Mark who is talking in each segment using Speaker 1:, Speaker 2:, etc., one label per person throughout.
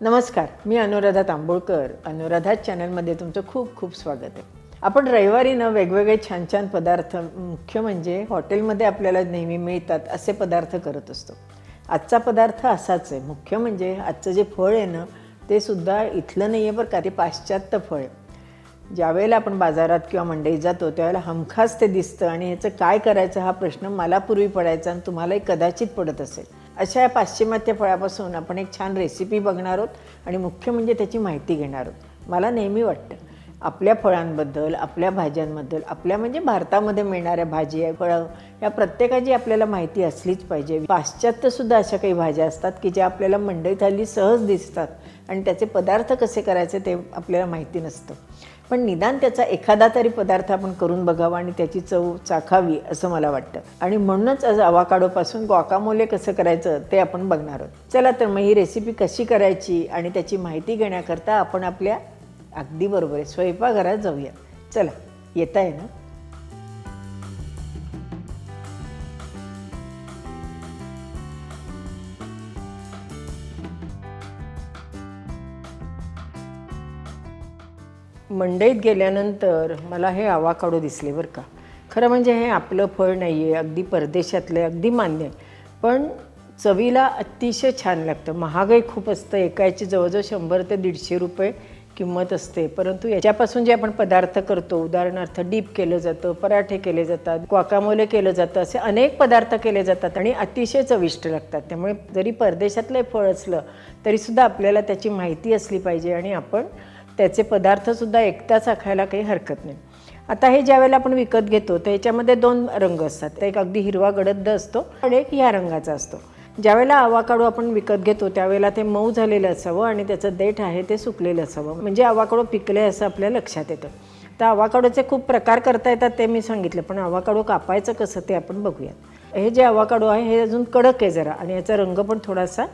Speaker 1: नमस्कार मी अनुराधा तांबोळकर. अनुराधा चॅनलमध्ये तुमचं खूप खूप स्वागत आहे. आपण रविवारी ना वेगवेगळे छान छान पदार्थ मुख्य म्हणजे हॉटेलमध्ये आपल्याला नेहमी मिळतात असे पदार्थ करत असतो. आजचा पदार्थ असाच आहे. मुख्य म्हणजे आजचं जे फळ आहे ना ते सुद्धा इथलं नाही आहे बरं का ते पाश्चात्य फळ आहे. ज्यावेळेला आपण बाजारात किंवा मंडईत जातो त्यावेळेला हमखास ते दिसतं आणि ह्याचं काय करायचं हा प्रश्न मला पूर्वी पडायचा आणि तुम्हालाही कदाचित पडत असेल. अशा या पाश्चिमात्य फळापासून आपण एक छान रेसिपी बघणार आहोत आणि मुख्य म्हणजे त्याची माहिती घेणार आहोत. मला नेहमी वाटतं आपल्या फळांबद्दल आपल्या भाज्यांबद्दल आपल्या म्हणजे भारतामध्ये मिळणाऱ्या भाजी फळं या प्रत्येकाची आपल्याला माहिती असलीच पाहिजे. पाश्चात्यसुद्धा अशा काही भाज्या असतात की ज्या आपल्याला मंडईत हल्ली सहज दिसतात आणि त्याचे पदार्थ कसे करायचे ते आपल्याला माहिती नसतं. पण निदान त्याचा एखादा तरी पदार्थ आपण करून बघावा आणि त्याची चव चाखावी असं मला वाटतं. आणि म्हणूनच आज अवाकाडोपासून ग्वाकामोले कसं करायचं ते आपण बघणार आहोत. चला तर मग ही रेसिपी कशी करायची आणि त्याची माहिती घेण्याकरता आपण आपल्या अगदी बरोबर आहे. स्वयंपाकघरात जाऊया. चला येत आहे ना? मंडईत गेल्यानंतर मला हे आवाकाडो दिसले बरं का. खरं म्हणजे हे आपलं फळ नाही आहे अगदी परदेशातलं आहे अगदी मान्य. आहे पण चवीला अतिशय छान लागतं. महागाई खूप असतं. एकायची जवळजवळ शंभर ते दीडशे रुपये किंमत असते. परंतु याच्यापासून जे आपण पदार्थ करतो उदाहरणार्थ डीप केलं जातं पराठे केले जातात क्वाकामोले केलं जातं असे अनेक पदार्थ केले जातात आणि अतिशय चविष्ट लागतात. त्यामुळे जरी परदेशातलं फळ असलं तरीसुद्धा आपल्याला त्याची माहिती असली पाहिजे आणि आपण त्याचे पदार्थसुद्धा एकटाच खायला काही हरकत नाही. आता हे ज्या वेळेला आपण विकत घेतो तर याच्यामध्ये दोन रंग असतात. एक अगदी हिरवा गडद असतो आणि एक ह्या रंगाचा असतो. ज्यावेळेला आवाकाडो आपण विकत घेतो त्यावेळेला ते मऊ झालेलं असावं आणि त्याचं देठ आहे ते सुकलेलं असावं. म्हणजे आवाकाडो पिकले असं आपल्या लक्षात येतं. तर आवाकाडोचे खूप प्रकार करता येतात ते मी सांगितलं. पण आवाकाडो कापायचं कसं ते आपण बघूयात. हे जे आवाकाडो आहे हे अजून कडक आहे जरा आणि याचा रंग पण थोडासा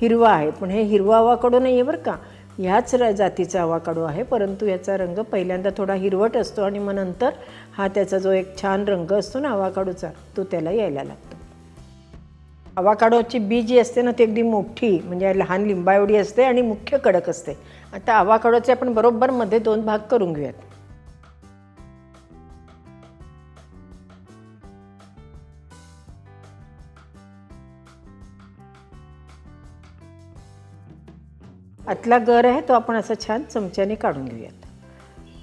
Speaker 1: हिरवा आहे. पण हे हिरवा आवाकाडो नाही आहे बरं का. ह्याच र जातीचा आवाकाडो आहे. परंतु याचा रंग पहिल्यांदा थोडा हिरवट असतो आणि मग नंतर हा त्याचा जो एक छान रंग असतो ना आवाकाडोचा तो त्याला यायला लागतो. आवाकाडोची बी जी असते ना ती अगदी मोठी म्हणजे लहान लिंबा एवढी असते आणि मुख्य कडक असते. आता आवाकाडोचे आपण बरोबर मध्ये दोन भाग करून घेऊयात. आतला गर आहे तो आपण असा छान चमच्याने काढून घेऊयात.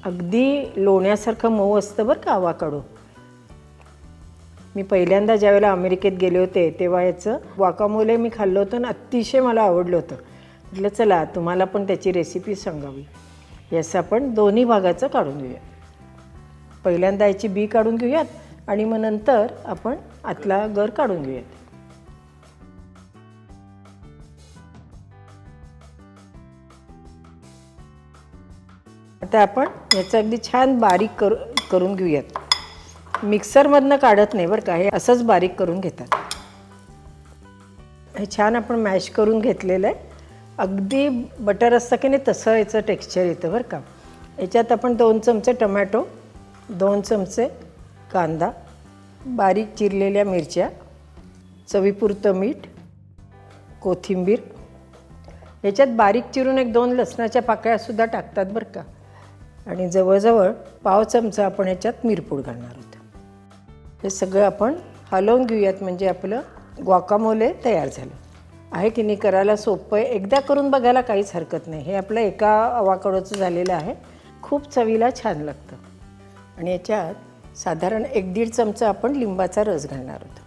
Speaker 1: अगदी लोण्यासारखं मऊ असतं बरं का आवाकाडो. मी पहिल्यांदा ज्यावेळेला अमेरिकेत गेले होते तेव्हा याचं वाकामोले मी खाल्लं होतं आणि अतिशय मला आवडलं होतं. म्हटलं चला तुम्हाला पण त्याची रेसिपी सांगावी. याचं आपण दोन्ही भागाचं काढून घेऊया पहिल्यांदा याची बी काढून घेऊयात आणि मग नंतर आपण आतला गर काढून घेऊयात. आता आपण याचं अगदी छान बारीक करू करून घेऊयात. मिक्सरमधनं काढत नाही बरं का हे असंच बारीक करून घेतात. हे छान आपण मॅश करून घेतलेलं आहे. अगदी बटर असतं की नाही तसं याचं टेक्स्चर येतं बरं का. याच्यात आपण दोन चमचे टमॅटो दोन चमचे कांदा बारीक चिरलेल्या मिरच्या चवीपुरतं मीठ कोथिंबीर. याच्यात बारीक चिरून एक दोन लसणाच्या पाकळ्यासुद्धा टाकतात बरं का. आणि जवळजवळ पाव चमचा आपण ह्याच्यात मिरपूड घालणार आहोत. हे सगळं आपण हलवून घेऊयात म्हणजे आपलं ग्वाकामोले तयार झालं. आहे की नाही करायला सोपं आहे? एकदा करून बघायला काहीच हरकत नाही. हे आपलं एका अवाकडोचं झालेलं आहे. खूप चवीला छान लागतं. आणि याच्यात साधारण एक दीड चमचा आपण लिंबाचा रस घालणार आहोत.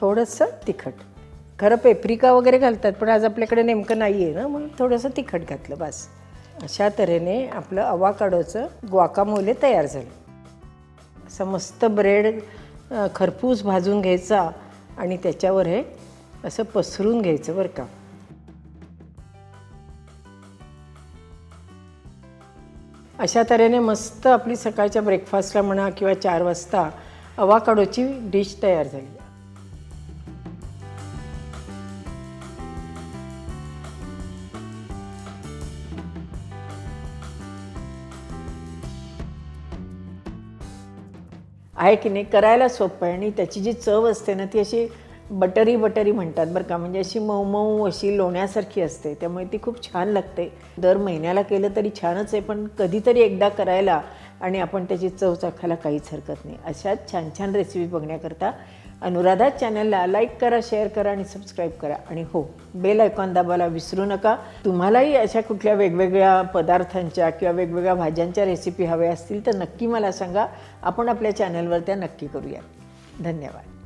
Speaker 1: थोडंसं तिखट. खरं पेपरिका वगैरे घालतात पण आज आपल्याकडे नेमकं नाही आहे ना म्हणून थोडंसं तिखट घातलं बस. अशा तऱ्हेने आपलं अवाकाडोचं ग्वाकामोले तयार झालं. असं मस्त ब्रेड खरपूस भाजून घ्यायचा आणि त्याच्यावर हे असं पसरून घ्यायचं बरं का. अशा तऱ्हेने मस्त आपली सकाळच्या ब्रेकफास्टला म्हणा किंवा चार वाजता अवाकाडोची डिश तयार झाली. आहे की नाही करायला सोपं आहे. आणि त्याची जी चव असते ना ती अशी बटरी बटरी म्हणतात बरं का. म्हणजे अशी मऊ मऊ अशी लोण्यासारखी असते. त्यामुळे ती खूप छान लागते. दर महिन्याला केलं तरी छानच आहे पण कधीतरी एकदा करायला आणि आपण त्याची चव चाखायला काहीच हरकत नाही. अशाच छान छान रेसिपी बघण्याकरता अनुराधा चॅनलला लाईक करा शेअर करा आणि सबस्क्राईब करा. आणि हो बेल ऐकॉन दाबायला विसरू नका. तुम्हालाही अशा कुठल्या वेगवेगळ्या पदार्थांच्या किंवा वेगवेगळ्या भाज्यांच्या रेसिपी हव्या असतील तर नक्की मला सांगा. आपण आपल्या चॅनलवर त्या नक्की करूया. धन्यवाद.